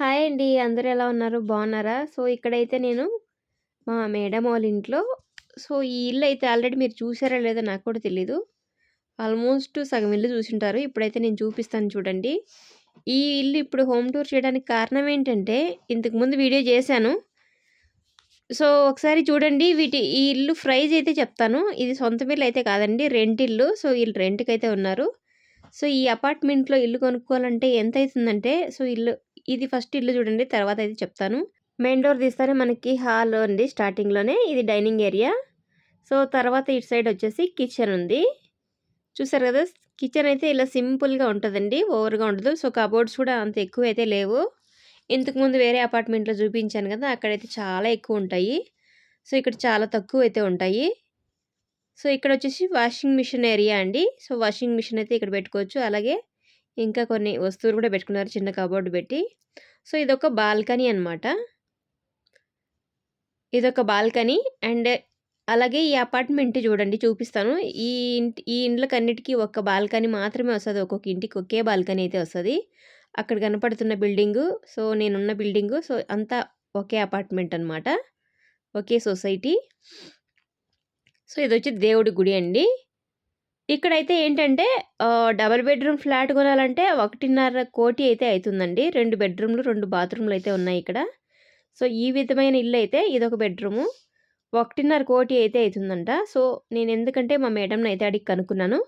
Hi అండి. అందరూ ఎలా ఉన్నారు? బాగున్నారా? సో, ఇక్కడైతే నేను మా మేడం వాళ్ళ ఇంట్లో సో, ఈ ఇల్లు అయితే ఆల్రెడీ మీరు చూసారో లేదో నాకు కూడా తెలీదు. ఆల్మోస్ట్ సగం ఇల్లు చూసింటారు ఇప్పుడైతే నేను చూపిస్తాను చూడండి. ఈ ఇల్లు ఇప్పుడు హోమ్ టూర్ చేయడానికి కారణం ఏంటంటే, ఇంతకుముందు వీడియో చేశాను. సో, ఒకసారి చూడండి వీటి ఈ ఇల్లు ప్రైజ్ అయితే చెప్తాను. ఇది సొంత ఇల్లు అయితే కాదండి. రెంట్ ఇల్లు. సో, వీళ్ళు రెంట్కి అయితే ఉన్నారు. సో, ఈ అపార్ట్మెంట్‌లో ఇల్లు కొనుక్కోవాలంటే ఎంత అవుతుందంటే సో, ఇల్లు ఇది ఫస్ట్ ఇల్లు చూడండి. తర్వాత అయితే చెప్తాను. మెయిన్ డోర్ తీస్తేనే మనకి హాల్ ఉంది స్టార్టింగ్‌లోనే. ఇది డైనింగ్ ఏరియా. సో, తర్వాత ఇటు సైడ్ వచ్చేసి కిచెన్ ఉంది. చూసారు కదా! కిచెన్ అయితే ఇలా సింపుల్‌గా ఉంటుందండి ఓవర్‌గా ఉండదు. సో, కబోర్డ్స్ కూడా అంత ఎక్కువ అయితే లేవు. ఇంతకుముందు వేరే అపార్ట్మెంట్‌లో చూపించాను కదా! అక్కడైతే చాలా ఎక్కువ ఉంటాయి. సో, ఇక్కడ చాలా తక్కువ అయితే ఉంటాయి. సో, ఇక్కడ వచ్చేసి వాషింగ్ మిషన్ ఏరియా అండి. సో, వాషింగ్ మిషన్ అయితే ఇక్కడ పెట్టుకోవచ్చు. అలాగే ఇంకా కొన్ని వస్తువులు కూడా పెట్టుకున్నారు చిన్న కబోర్డ్ పెట్టి. సో, ఇదొక బాల్కనీ అనమాట. ఇదొక బాల్కనీ అండ్ అలాగే ఈ అపార్ట్మెంట్ చూడండి చూపిస్తాను. ఈ ఇంటి ఈ ఇండ్లకన్నిటికీ ఒక్క బాల్కనీ మాత్రమే వస్తుంది ఒక్కొక్క ఇంటికి ఒకే బాల్కనీ అయితే వస్తుంది అక్కడ కనపడుతున్న బిల్డింగు సో, నేనున్న బిల్డింగు సో, అంతా ఒకే అపార్ట్మెంట్ అనమాట. ఒకే సొసైటీ. సో, ఇది వచ్చి దేవుడి గుడి అండి. ఇక్కడైతే ఏంటంటే డబల్ బెడ్‌రూమ్ ఫ్లాట్ కొనాలంటే 1.5 అయితే అవుతుందండి రెండు బెడ్‌రూమ్‌లు, రెండు బాత్రూమ్‌లు అయితే ఉన్నాయి ఇక్కడ. సో, ఈ విధమైన ఇల్లు అయితే ఇదొక బెడ్‌రూము. 1.5 అయితే అవుతుందంట సో, నేను ఎందుకంటే మా మేడంని అయితే అడిగి కనుక్కున్నాను.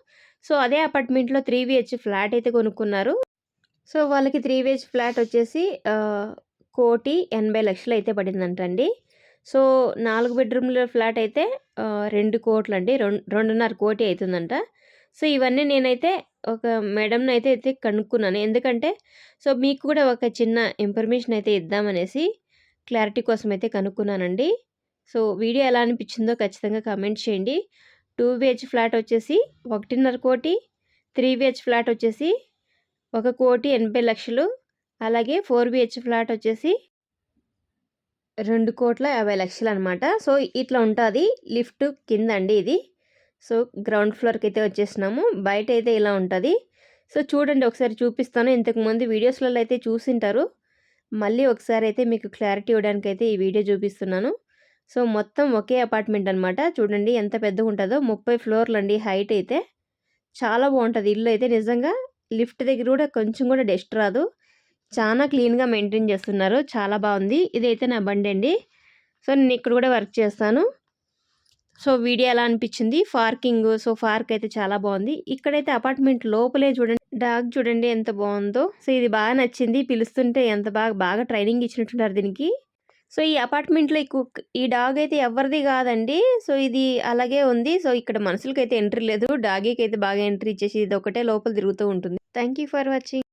సో, అదే అపార్ట్మెంట్‌లో త్రీ బిహెచ్ ఫ్లాట్ అయితే కొనుక్కున్నారు. సో, వాళ్ళకి త్రీ బిహెచ్ ఫ్లాట్ వచ్చేసి కోటి ఎనభై లక్షలు అయితే పడిందంటండి. సో, నాలుగు బెడ్‌రూమ్‌ల ఫ్లాట్ అయితే రెండు కోట్లు అండి. రెండున్నర కోటి అవుతుందంట సో, ఇవన్నీ నేనైతే ఒక మేడంని అయితే అయితే కనుక్కున్నాను. ఎందుకంటే సో, మీకు కూడా ఒక చిన్న ఇన్ఫర్మేషన్ అయితే ఇద్దామనేసి క్లారిటీ కోసం అయితే కనుక్కున్నానండి. సో, వీడియో ఎలా అనిపించిందో ఖచ్చితంగా కామెంట్ చేయండి. టూ బిహెచ్ ఫ్లాట్ వచ్చేసి 1.5 3 బిహెచ్ ఫ్లాట్ వచ్చేసి 1,80,00,000 అలాగే ఫోర్ బిహెచ్ ఫ్లాట్ వచ్చేసి 2,50,00,000 అనమాట. సో, ఇట్లా ఉంటుంది లిఫ్ట్ కింద అండి ఇది. సో, గ్రౌండ్ ఫ్లోర్‌కి అయితే వచ్చేసినాము. బయట అయితే ఇలా ఉంటుంది సో, చూడండి ఒకసారి చూపిస్తాను. ఇంతకుముందు వీడియోస్‌లలో అయితే చూసింటారు. మళ్ళీ ఒకసారి అయితే మీకు క్లారిటీ ఇవ్వడానికి అయితే ఈ వీడియో చూపిస్తున్నాను. సో, మొత్తం ఒకే అపార్ట్మెంట్ అనమాట. చూడండి ఎంత పెద్దగా ఉంటుందో ముప్పై ఫ్లోర్లు అండి హైట్ అయితే. చాలా బాగుంటుంది ఇల్లు అయితే నిజంగా. లిఫ్ట్ దగ్గర కూడా కొంచెం కూడా డస్ట్ రాదు. చాలా క్లీన్‌గా మెయింటైన్ చేస్తున్నారు. చాలా బాగుంది ఇదైతే నా బండి అండి సో, నేను ఇక్కడ కూడా వర్క్ చేస్తాను. సో, వీడియో ఎలా అనిపించింది? పార్కింగ్ సో, పార్క్ అయితే చాలా బాగుంది ఇక్కడైతే అపార్ట్మెంట్ లోపలే చూడండి డాగ్ చూడండి ఎంత బాగుందో సో, ఇది బాగా నచ్చింది. పిలుస్తుంటే ఎంత బాగా బాగా ట్రైనింగ్ ఇచ్చినట్టున్నారు దీనికి. సో, ఈ అపార్ట్మెంట్‌లో ఈ కుక్ ఈ డాగ్ అయితే ఎవరిది కాదండి. సో, ఇది అలాగే ఉంది. సో, ఇక్కడ మనుషులకైతే ఎంట్రీ లేదు. డాగీకైతే బాగా ఎంట్రీ ఇచ్చేసి ఇది ఒకటే లోపల తిరుగుతూ ఉంటుంది. Thank you for watching.